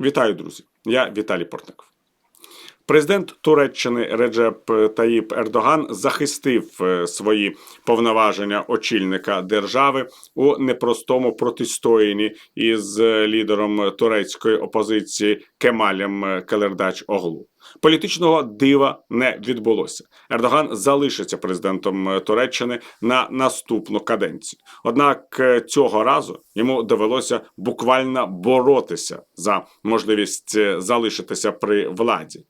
Вітаю, друзі! Я Віталій Портников. Президент Туреччини Реджеп Таїп Ердоган захистив е, свої повноваження очільника держави у непростому протистоянні із е, лідером турецької опозиції Кемалем Келердач Оглу. Політичного дива не відбулося. Ердоган залишиться президентом Туреччини на наступну каденцію. Однак е, цього разу йому довелося буквально боротися за можливість е, залишитися при владі.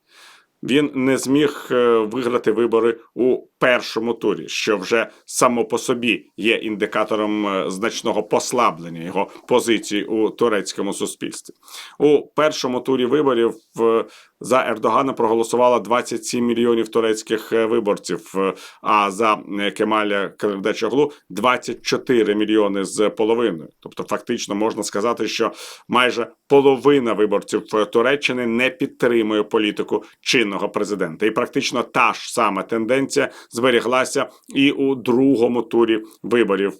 Він не зміг е, виграти вибори у першому турі, що вже само по собі є індикатором е, значного послаблення його позиції у турецькому суспільстві. У першому турі виборів е, за Ердогана проголосувало 27 мільйонів турецьких е, виборців, е, а за е, Кемаля Калердачоглу 24 мільйони з половиною. Тобто, фактично можна сказати, що майже половина виборців Туреччини не підтримує політику чинного президента, і практично та ж сама тенденція зберіглася і у другому турі виборів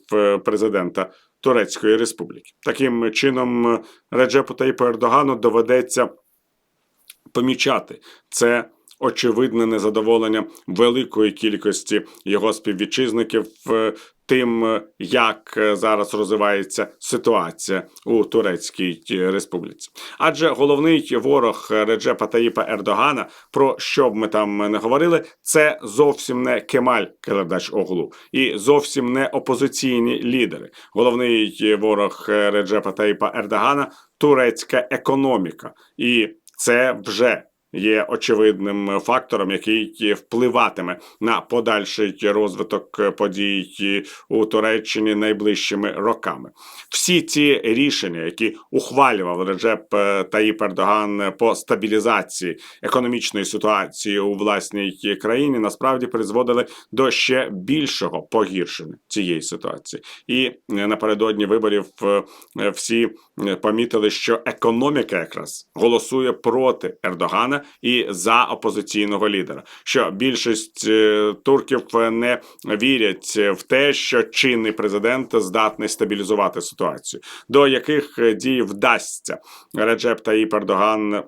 президента. Турецької республіки таким чином Реджепу Таїпу Ердогану доведеться помічати це очевидне незадоволення великої кількості його співвітчизників е, тим, е, як е, зараз розвивається ситуація у Турецькій е, республіці. Адже головний ворог Реджепа Таїпа Ердогана, про що б ми там не говорили, це зовсім не Кемаль Келердач Оглу і зовсім не опозиційні лідери. Головний ворог Реджепа Таїпа Ердогана турецька економіка, і це вже є очевидним фактором, який впливатиме на подальший розвиток подій у Туреччині найближчими роками. Всі ці рішення, які ухвалював Реджеп Таїп Ердоган по стабілізації економічної ситуації у власній країні, насправді призводили до ще більшого погіршення цієї ситуації. І напередодні виборів е, всі помітили, що економіка якраз голосує проти Ердогана і за опозиційного лідера. Що більшість е, турків не вірять в те, що чинний президент здатний стабілізувати ситуацію, до яких е, дій вдасться Реджеп Таїп Ердоган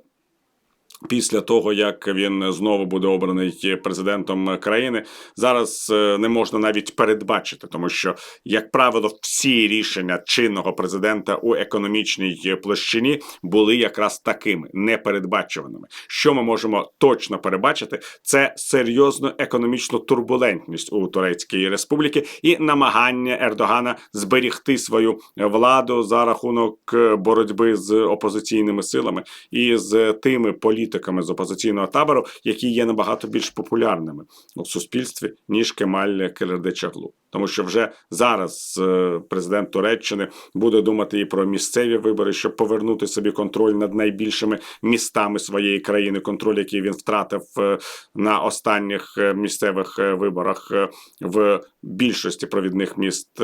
Після того, як він знову буде обраний президентом країни, зараз е, не можна навіть передбачити, тому що, як правило, всі рішення чинного президента у економічній площині були якраз такими непередбачуваними. Що ми можемо точно передбачити, це серйозну економічну турбулентність у Турецькій республіці і намагання Ердогана зберігти свою владу за рахунок е, боротьби з опозиційними силами і з тими політиками з опозиційного табору, які є набагато більш популярними у суспільстві ніж Кемаль Келердечаглу. Тому що вже зараз е, президент Туреччини буде думати і про місцеві вибори, щоб повернути собі контроль над найбільшими містами своєї країни, контроль, який він втратив е, на останніх е, місцевих виборах в більшості провідних міст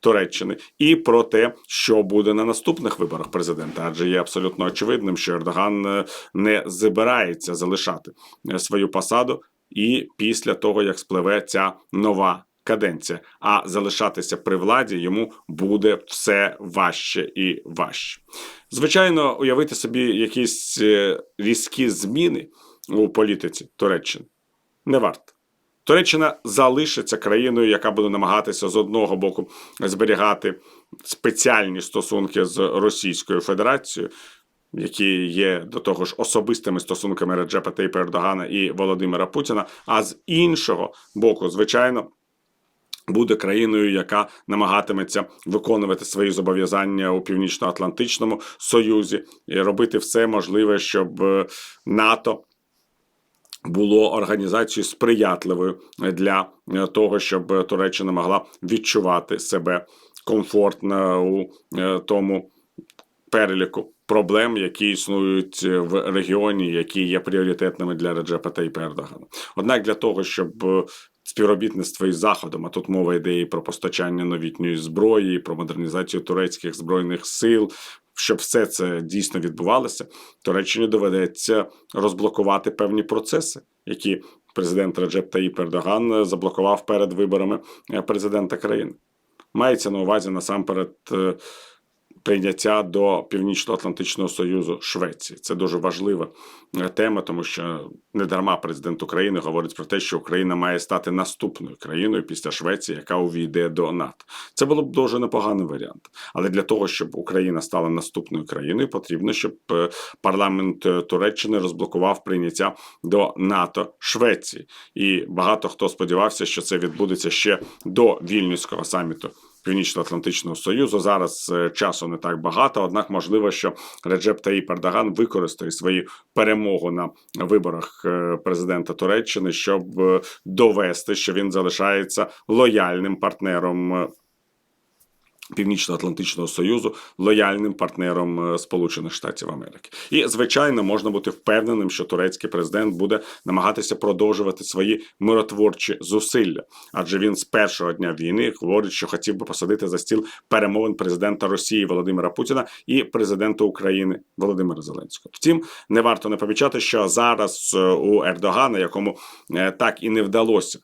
Туреччини, і про те, що буде на наступних виборах президента, адже є абсолютно очевидним, що Ердоган не збирається залишати свою посаду. І після того як спливе ця нова каденція, а залишатися при владі йому буде все важче і важче. Звичайно, уявити собі якісь е, різкі зміни у політиці Туреччини не варто. Туреччина залишиться країною, яка буде намагатися з одного боку зберігати спеціальні стосунки з Російською Федерацією, які є до того ж особистими стосунками Реджепа Тейпа Ердогана і Володимира Путіна. А з іншого боку, звичайно. Буде країною, яка намагатиметься виконувати свої зобов'язання у північно-атлантичному союзі і робити все можливе, щоб е, НАТО було організацією сприятливою для е, того, щоб Туреччина могла відчувати себе комфортно у е, тому переліку проблем, які існують в регіоні, які є пріоритетними для Реджепа Тайпа Ердогана. Однак для того, щоб співробітництво із заходом, а тут мова йде і про постачання новітньої зброї, про модернізацію турецьких збройних сил. Щоб все це дійсно відбувалося, Туреччині доведеться розблокувати певні процеси, які президент Реджеп Таїп Ердоган заблокував перед виборами е, президента країни. Мається на увазі насамперед е, прийняття до Північно-Атлантичного Союзу Швеції. Це дуже важлива е, тема, тому що недарма президент України говорить про те, що Україна має стати наступною країною після Швеції, яка увійде до НАТО. Це було б дуже непоганий варіант. Але для того, щоб Україна стала наступною країною, потрібно, щоб е, парламент е, Туреччини розблокував прийняття до НАТО Швеції. І багато хто сподівався, що це відбудеться ще до вільнюського саміту. Північно-Атлантичного Союзу зараз е, часу не так багато, однак можливо, що Реджеп Таїп Ердоган використає свою перемогу на виборах е, президента Туреччини, щоб е, довести, що він залишається лояльним партнером. Північно-Атлантичного Союзу лояльним партнером е, Сполучених Штатів Америки, і звичайно можна бути впевненим, що турецький президент буде намагатися продовжувати свої миротворчі зусилля, адже він з першого дня війни говорить, що хотів би посадити за стіл перемовин президента Росії Володимира Путіна і президента України Володимира Зеленського. Втім, не варто не помічати, що зараз е, у Ердогана, якому е, так і не вдалося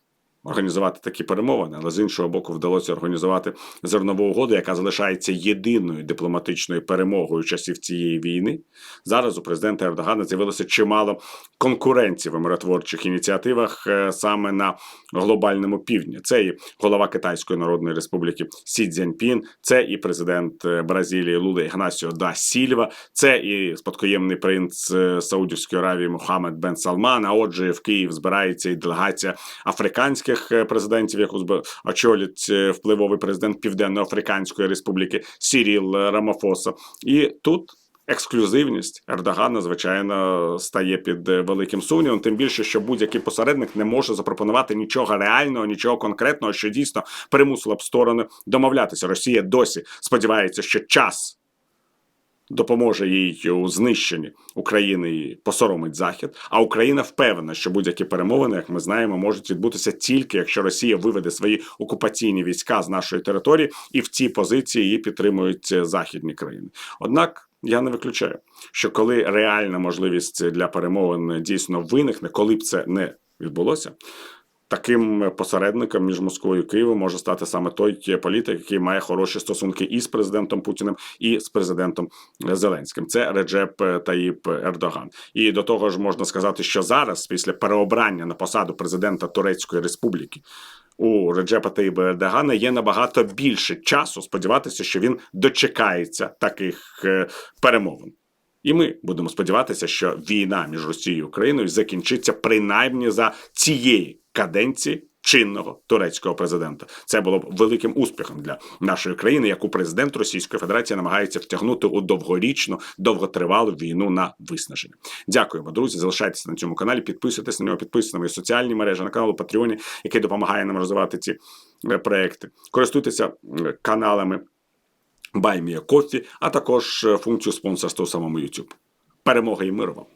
організувати такі перемовини, але з іншого боку, вдалося організувати зернову угоду, яка залишається єдиною дипломатичною перемогою часів цієї війни. Зараз у президента Ердогана з'явилося чимало конкуренцій в миротворчих ініціативах е, саме на глобальному півдні. Це і голова Китайської Народної Республіки Сі Цзяньпін, це і президент е, Бразилії Лула Ігнасіо да Сільва, це і спадкоємний принц е, Саудівської Аравії Мухаммед Бен Салман. А отже, в Київ збирається і делегація африканських е, президентів, яку зб- очолить е, впливовий президент Південно-Африканської Республіки Сіріл Рамафоса. І тут. Ексклюзивність Ердогана, звичайно, стає під е, великим сумнівом. Тим більше, що будь-який посередник не може запропонувати нічого реального, нічого конкретного, що дійсно примусило б сторони домовлятися. Росія досі сподівається, що час допоможе їй у знищенні України і посоромить Захід. А Україна впевнена, що будь-які перемовини, як ми знаємо, можуть відбутися тільки якщо Росія виведе свої окупаційні війська з нашої території, і в цій позиції її підтримують е, західні країни. Однак. Я не виключаю, що коли реальна можливість для перемовин дійсно виникне, коли б це не відбулося, таким посередником між Москвою і Києвом може стати саме той політик, який має хороші стосунки і з президентом Путіним, і з президентом Зеленським. Це Реджеп Таїп Ердоган. І до того ж можна сказати, що зараз, після переобрання на посаду президента Турецької Республіки. У Реджепа Таїба Ердогана є набагато більше часу сподіватися, що він дочекається таких е, перемовин. І ми будемо сподіватися, що війна між Росією і Україною закінчиться принаймні за цієї каденції чинного турецького президента. Це було б великим успіхом для нашої країни, яку президент Російської Федерації намагається втягнути у довгорічну, довготривалу війну на виснаження. Дякуємо, друзі. Залишайтеся на цьому каналі, підписуйтесь на нього, підписуйтесь на мої соціальні мережі, на канал Патреоні, який допомагає нам розвивати ці е, проекти. Користуйтеся каналами. Баймія Кофі, а також е, функцію спонсорства у самому YouTube. Перемоги і миру вам!